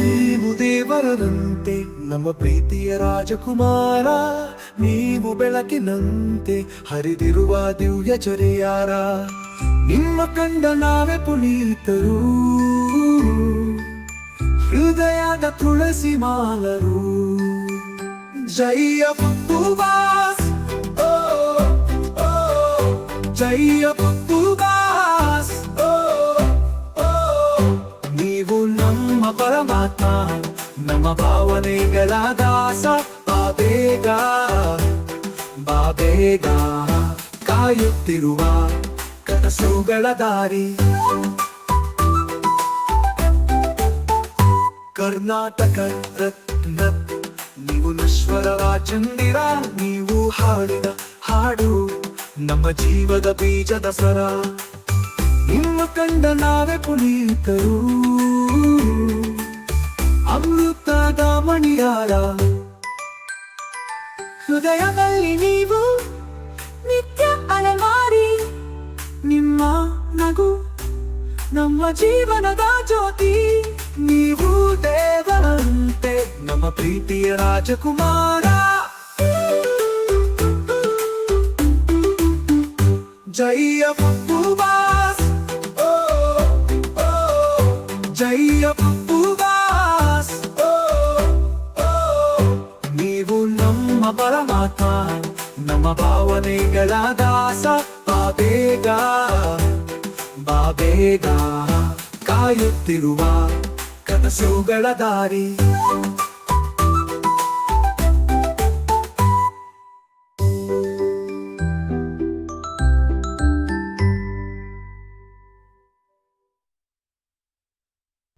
ನೀವು ದೇವರನಂತೆ, ನಮ್ಮ ಪ್ರೀತಿಯ ರಾಜಕುಮಾರ. ನೀವು ಬೆಳಕಿನಂತೆ, ಹರಿದಿರುವ ದಿವ್ಯ ಚೊರೆಯಾರ. ನಿಮ್ಮ ಕಂಡ ನಾವೇ ಪುನೀತರು. ಹೃದಯದ ತುಳಸಿ ಮಾಲರು. ಜಯ ಓ ಜಯ ಪುಬ್ಬಾಸ್ ಪರಮಾತ್ಮ, ನಮ್ಮ ಭಾವನೆಗಳ ದಾಸ, ಬಾಬೇಗ ಬಾಬೇಗ. ಕಾಯುತ್ತಿರುವ ಕನಸುಗಳ ದಾರಿ. ಕರ್ನಾಟಕ ರತ್ನ, ನೀವು ನಶ್ವರವ ಚಂದಿರ, ನೀವು ಹಾಡಿದ ಹಾಡು, ನಮ್ಮ ಜೀವದ ಬೀಜದ ಸರ. ನಿಮ್ಮ ಕಂಡ ನಾವೇ ಪುನೀತರು. ಅಮೃತದ ಮಣಿಯಾರ ಹೃದಯದಲ್ಲಿ ನೀವು ನಿತ್ಯ ಅಲೆಮಾರಿ, ನಿಮ್ಮ ನಗು ನಮ್ಮ ಜೀವನದ ಜ್ಯೋತಿ. ನೀವು ದೇವರಂತೆ, ನಮ್ಮ ಪ್ರೀತಿಯ ರಾಜಕುಮಾರ. ಜಯ ಪಪ್ಪುಬಾಸ್ ಓ ಓ ಜಯ ಪಪ್ಪುಬಾಸ್ ಪರಮಾತ್ಮ ನಮ್ಮ ಭಾವನೆಗಳ ದಾಸ ಬಾಬೇಗ ಬಾಬೇಗ. ಕಾಯುತ್ತಿರುವ ಕನಸುಗಳ ದಾರಿ.